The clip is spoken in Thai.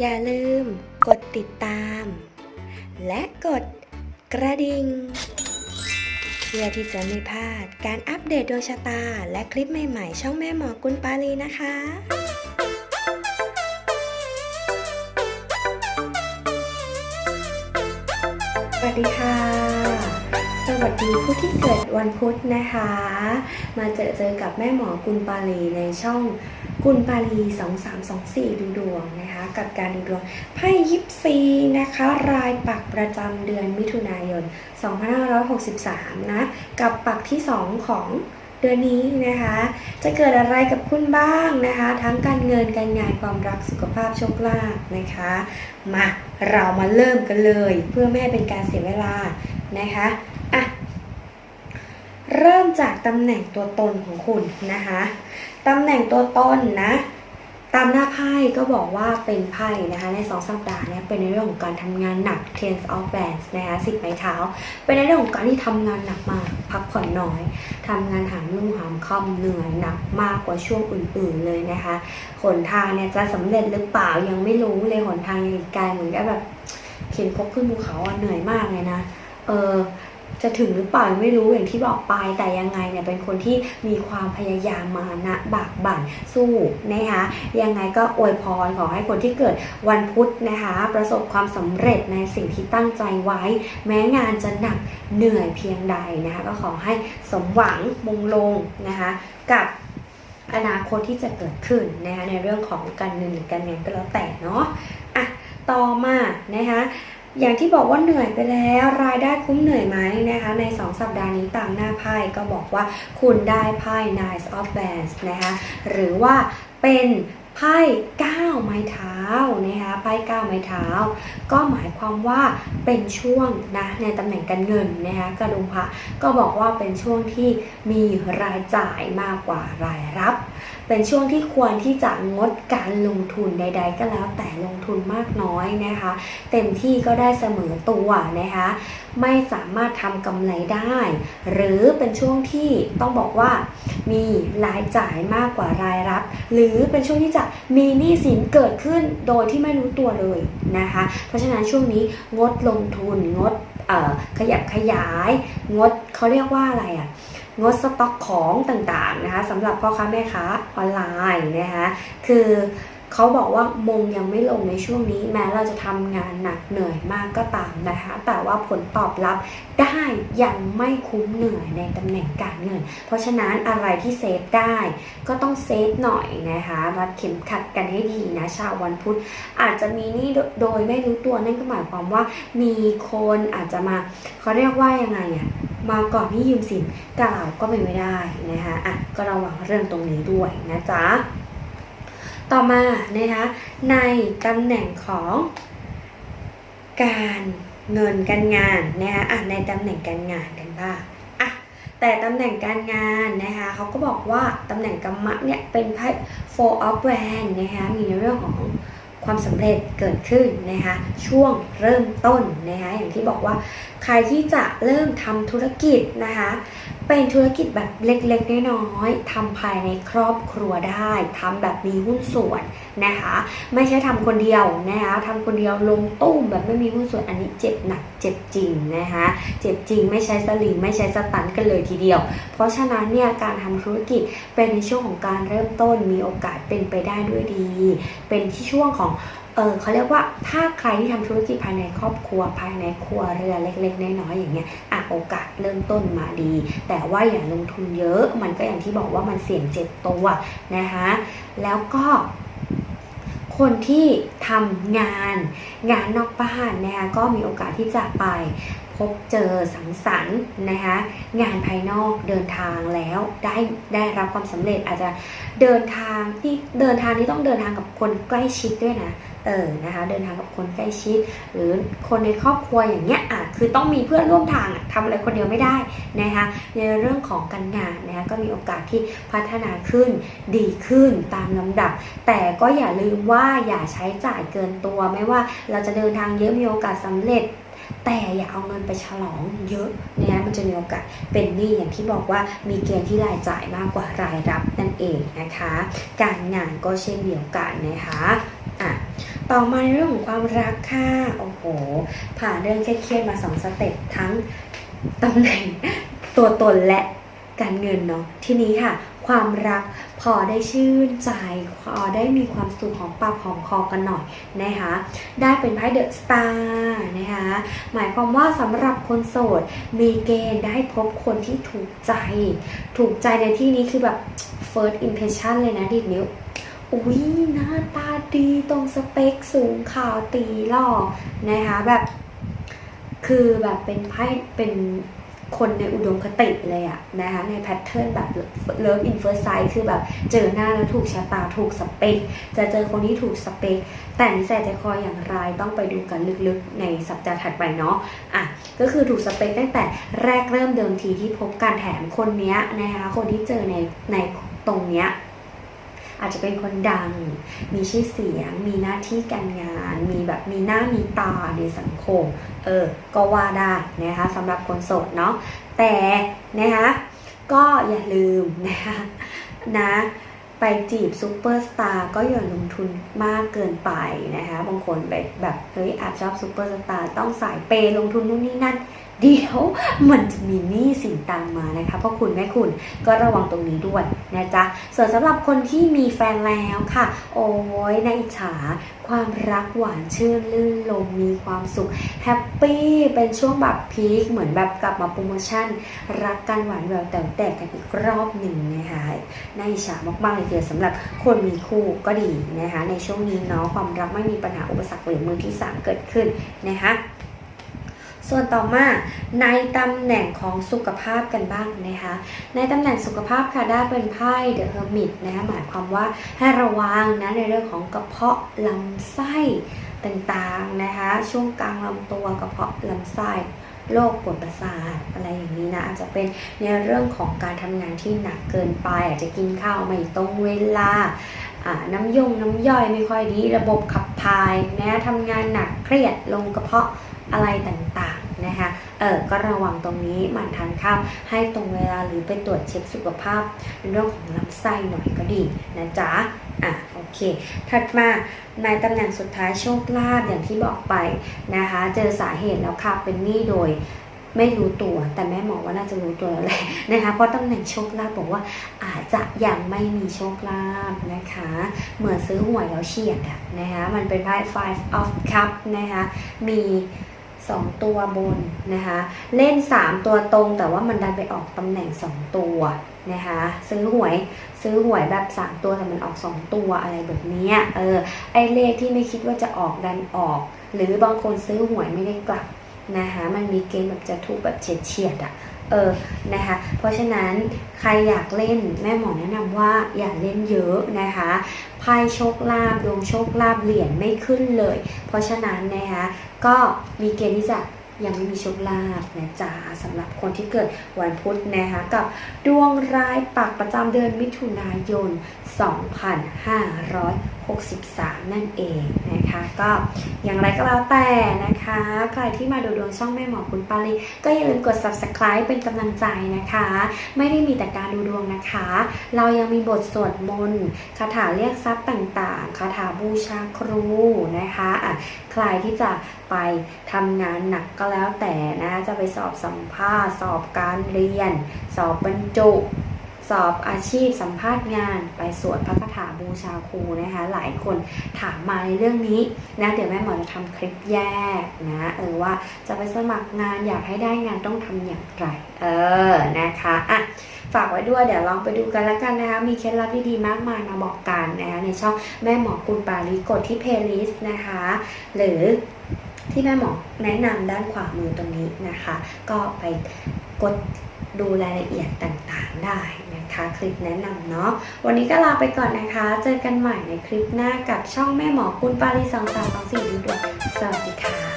อย่าลืมกดติดตาม และกดกระดิ่งเพื่อที่จะไม่พลาดการอัปเดตดวงชะตา และคลิปใหม่ๆ ช่องแม่หมอกุลปาลีนะคะสวัสดีค่ะ สวัสดีผู้ที่เกิดวันพุธนะคะ มาเจอเจอกับแม่หมอกุลปาลีในช่องกุลปาลี2324 ดูดวงนะคะ กับการดูดวงไพ่ยิปซีนะคะ รายปักประจำเดือนมิถุนายน 2563 นะ กับปักที่ 2 ของเดือนนี้นะคะ จะเกิดอะไรกับคุณบ้างนะคะ ทั้งการเงินการงานความรักสุขภาพโชคลาภนะคะ มาเรามาเริ่มกันเลย เพื่อไม่ให้เป็นการเสียเวลานะคะอะ เริ่มจากตำแหน่งตัวตนของคุณนะคะตำแหน่งตัวตนนะตามหน้าไพ่ก็บอกว่าเป็นไพ่นะคะในสองสัปดาห์เนี้เป็นในเรื่องของการทำงานหนัก Ten of Wands นะคะสิบไม้เท้า เป็นในเรื่องของการที่ทำงานหนักมากพักผ่อนน้อยทำงานหามรุ่งหามค่ำเหนื่อยหนักมากกว่าช่วงอื่นๆเลยนะคะหนทางเนี่ยจะสำเร็จหรือเปล่ายังไม่รู้เลยหนทางยังกไกลเหมือนกับแบบเข็นคบขึ้นภูเขาเหนื่อยมากเลยนะเออ จะถึงหรือเปล่าไม่รู้อย่างที่บอกไปแต่ยังไงเนี่ยเป็นคนที่มีความพยายามมานะบากบั่นสู้นะคะยังไงก็อวยพรขอให้คนที่เกิดวันพุธนะคะ ประสบความสำเร็จในสิ่งที่ตั้งใจไว้ แม้งานจะหนักเหนื่อยเพียงใดนะคะก็ขอให้สมหวังมงลงนะคะกับอนาคตที่จะเกิดขึ้นนะคะในเรื่องของการเงินหรือการงานก็แล้วแต่เนาะอะต่อมานะคะ อย่างที่บอกว่าเหนื่อยไปแล้วรายได้คุ้มเหนื่อยไหมนะคะใน 2 สัปดาห์นี้ตามหน้าไพ่ก็บอกว่าคุณได้ไพ่ Nine of Wands นะคะหรือว่าเป็น ไพ่9ไม้เท้านะคะไพ่9ไม้เท้า ก็หมายความว่าเป็นช่วงนะในตำแหน่งการเงินนะคะกระดุมพระก็บอกว่าเป็นช่วงที่มีรายจ่ายมากกว่ารายรับ เป็นช่วงที่ควรที่จะงดการลงทุนใด ๆ ก็แล้วแต่ลงทุนมากน้อยนะคะ เต็มที่ก็ได้เสมอตัวนะคะไม่สามารถทำกำไรได้ หรือเป็นช่วงที่ต้องบอกว่ามีรายจ่ายมากกว่ารายรับ หรือเป็นช่วงที่จะมีหนี้สินเกิดขึ้นโดยที่ไม่รู้ตัวเลยนะคะ เพราะฉะนั้นช่วงนี้งดลงทุนงดขยับขยาย งดเขาเรียกว่าอะไรอะ่ะงดสต็อกของต่างๆนะคะสำหรับพ่อค้าแม่ค้าออนไลน์นะคะคือ เขาบอกว่ามงยังไม่ลงในช่วงนี้ แม้เราจะทำงานหนักเหนื่อยมากก็ตามนะคะ แต่ว่าผลตอบรับได้ยังไม่คุ้มเหนื่อยในตำแหน่งการเงิน เพราะฉะนั้นอะไรที่เซฟได้ก็ต้องเซฟหน่อยนะคะ รัดเข็มขัดกันให้ดีนะชาววันพุธอาจจะมีนี่โดยไม่รู้ตัวนั่นก็หมายความว่ามีคนอาจจะมาเขาเรียกว่ายังไงอะมาก่อนที่ยืมสินกล่าวก็เป็นไม่ได้นะคะอะก็ระวังเรื่องตรงนี้ด้วยนะจ๊ะ ต่อมานะคะในตำแหน่งของการเงินการงานนะคะอะในตำแหน่งการงานกันบ้างอะแต่ตำแหน่งการงานนะคะเขาก็บอกว่าตำแหน่งกรรมะเนี่ยเป็นไพ่ four of wands นะคะมีในเรื่องของความสำเร็จเกิดขึ้นนะคะช่วงเริ่มต้นนะคะอย่างที่บอกว่าใครที่จะเริ่มทำธุรกิจนะคะ เป็นธุรกิจแบบเล็กๆ น้อยๆทำภายในครอบครัวได้ทำแบบมีหุ้นส่วนนะคะ ไม่ใช่ทำคนเดียวนะคะทำคนเดียวลงตุ้มแบบไม่มีหุ้นส่วนอันนี้เจ็บหนักเจ็บจริงนะคะเจ็บจริงไม่ใช้สลิงไม่ใช้สตันกันเลยทีเดียว เพราะฉะนั้นเนี่ยการทำธุรกิจเป็นในช่วงของการเริ่มต้นมีโอกาสเป็นไปได้ด้วยดี เป็นที่ช่วงของเออเขาเรียกว่าถ้าใครที่ทำธุรกิจภายในครอบครัวภายในครัวเรือนเล็กๆน้อยๆอย่างเงี้ย โอกาสเริ่มต้นมาดี แต่ว่าอย่าลงทุนเยอะ มันก็อย่างที่บอกว่ามันเสี่ยงเจ็บตัวนะคะแล้วก็คนที่ทำงานงานนอกบ้านนะคะก็มีโอกาสที่จะไปพบเจอสังสรรค์นะคะงานภายนอกเดินทางแล้วได้ได้รับความสำเร็จอาจจะเดินทางที่เดินทางที่ต้องเดินทางกับคนใกล้ชิดด้วยนะ เออนะคะเดินทางกับคนใกล้ชิด หรือคนในครอบครัวอย่างเงี้ยอะคือต้องมีเพื่อนร่วมทางอะทำอะไรคนเดียวไม่ได้นะคะในเรื่องของการงานนะคะก็มีโอกาสที่พัฒนาขึ้นดีขึ้นตามลำดับ แต่ก็อย่าลืมว่าอย่าใช้จ่ายเกินตัว ไม่ว่าเราจะเดินทางเยอะมีโอกาสสำเร็จแต่อย่าเอาเงินไปฉลองเยอะนะคะมันจะมีโอกาสเป็นหนี้อย่างที่บอกว่ามีเกณฑ์ที่รายจ่ายมากกว่ารายรับนั่นเองนะคะ การงานก็เช่นเดียวกันนะคะอะ ต่อมาในเรื่องของความรักค่ะ โอ้โห ผ่านเรื่องเครียดๆมาสองสเต็ปทั้งตำแหน่งตัวตนและการเงินเนาะทีนี้ค่ะ ความรักพอได้ชื่นใจพอได้มีความสุขของปากหอมคอกันหน่อยนะคะได้เป็นไพ่เดอะสตาร์นะคะหมายความว่าสำหรับคนโสด มีเกณฑ์ได้พบคนที่ถูกใจ ถูกใจในที่นี้คือแบบ first impression เลยนะดิดนิ้ว อุ้ยหน้าตาดีตรงสเปคสูงขาวตีหล่อนะคะแบบคือแบบเป็นไพ่เป็นคนในอุดมคติเลยอะนะคะในแพทเทิร์นแบบ love in first sight คือแบบเจอหน้าแล้วถูกชะตาถูกสเปค จะเจอคนที่ถูกสเปค แต่นิสัยใจคออย่างไรต้องไปดูกันลึกๆในสัปดาห์ถัดไปเนาะอะก็คือถูกสเปคตั้งแต่แรกเริ่มเดิมทีที่พบการแถมคนเนี้ยนะคะคนที่เจอในในตรงเนี้ย อาจจะเป็นคนดัง มีชื่อเสียง มีหน้าที่การงาน มีแบบมีหน้ามีตาในสังคม เออ ก็ว่าได้นะคะสำหรับคนโสดเนาะ แต่นะคะก็อย่าลืมนะคะนะไปจีบซูเปอร์สตาร์ก็อย่าลงทุนมากเกินไปนะคะบางคนแบบแบบเฮ้ยอาจชอบซูเปอร์สตาร์ต้องสายเปย์ลงทุนนู่นนี่นั่น เดี๋ยวมันจะมีหนี้สินตามมานะคะเพราะคุณแม่คุณก็ระวังตรงนี้ด้วยนะจ๊ะส่วนสำหรับคนที่มีแฟนแล้วค่ะ โอ้ยในอิจฉาความรักหวานชื่นลื่นลมมีความสุขแฮปปี้เป็นช่วงแบบพีคเหมือนแบบกลับมาโปรโมชั่น รักกันหวานแหววแต่แตกกันอีกรอบหนึ่งนะคะในอิจฉามากๆเลยเดียวสำหรับคนมีคู่ก็ดีนะคะในช่วงนี้เนาะความรักไม่มีปัญหาอุปสรรคหรือมือที่สามเกิดขึ้นนะคะ ส่วนต่อมาในตำแหน่งของสุขภาพกันบ้างนะคะ ในตำแหน่งสุขภาพค่ะได้เป็นไพ่เดอะเฮอร์มิตนะคะหมายความว่าให้ระวังนะในเรื่องของกระเพาะลำไส้ต่างๆนะคะ ช่วงกลางลำตัวกระเพาะลำไส้โรคปวดประสาทอะไรอย่างนี้นะอาจจะเป็นในเรื่องของการทำงานที่หนักเกินไป อาจจะกินข้าวไม่ตรงเวลาน้ำยงน้ำย่อยไม่ค่อยดีระบบขับถ่ายนะทำงานหนักเครียดลงกระเพาะอะไรต่างๆ นะคะเออก็ระวังตรงนี้หมั่นทานข้าวให้ตรงเวลาหรือไปตรวจเช็คสุขภาพในเรื่องของลำไส้หน่อยก็ดีนะจ๊ะอะโอเค ถัดมาในตำแหน่งสุดท้ายโชคลาภอย่างที่บอกไปนะคะ เจอสาเหตุแล้วค่ะเป็นหนี้โดยไม่รู้ตัวแต่แม่หมอว่าน่าจะรู้ตัวแล้วแหละนะคะเพราะตำแหน่งโชคลาภบอกว่าอาจจะยังไม่มีโชคลาภนะคะ เหมือนซื้อหวยแล้วเฉียดอะนะคะมันเป็นไพ่ five of cup นะคะมี 2 ตัวบนนะคะ เล่น 3 ตัวตรงแต่ว่ามันดันไปออกตำแหน่ง 2 ตัวนะคะซื้อหวยซื้อหวยแบบ 3 ตัวแต่มันออก 2 ตัวอะไรแบบนี้เออไอเลขที่ไม่คิดว่าจะออกดันออก หรือบางคนซื้อหวยไม่ได้กลับนะคะมันมีเกณฑ์แบบจะถูกแบบเฉียดเฉียดๆอะเออนะคะเพราะฉะนั้นใครอยากเล่นแม่หมอแนะนำว่าอย่าเล่นเยอะนะคะไพ่โชคลาภดวงโชคลาภเหรียญไม่ขึ้นเลย เพราะฉะนั้นนะคะ ก็มีเกณฑ์ที่จะยังไม่มีโชคลาภนะจ๊ะสำหรับคนที่เกิดวันพุธนะคะกับดวงร้ายปักประจำเดือนมิถุนายน63 นั่นเองนะคะ ก็อย่างไรก็แล้วแต่นะคะ ใครที่มาดูดวงช่องแม่หมอคุณปาลีก็อย่าลืมกด subscribe เป็นกำลังใจนะคะ ไม่ได้มีแต่การดูดวงนะคะ เรายังมีบทสวดมนต์คาถาเรียกทรัพย์ต่างๆคาถาบูชาครูนะคะอะใครที่จะไปทำงานหนักก็แล้วแต่นะจะไปสอบสัมภาษณ์ สอบการเรียน สอบบรรจุ สอบอาชีพสัมภาษณ์งานไปสวดพระคาถาบูชาครูนะคะ หลายคนถามมาในเรื่องนี้นะเดี๋ยวแม่หมอจะทำคลิปแยกนะเออว่าจะไปสมัครงานอยากให้ได้งานต้องทำอย่างไร เออนะคะอะฝากไว้ด้วยเดี๋ยวลองไปดูกันแล้วกันนะคะ มีเคล็ดลับดีๆมากมายมาบอกกันนะคะในช่องแม่หมอกุลปาลีกดที่เพลย์ลิสต์นะคะ หรือที่แม่หมอแนะนำด้านขวามือตรงนี้นะคะ ก็ไปกด ดูรายละเอียดต่างๆได้นะคะคลิปแนะนำเนาะวันนี้ก็ลาไปก่อนนะคะ เจอกันใหม่ในคลิปหน้ากับช่องแม่หมอคุณปารีสองสามสองสี่ดูดวงสวัสดีค่ะ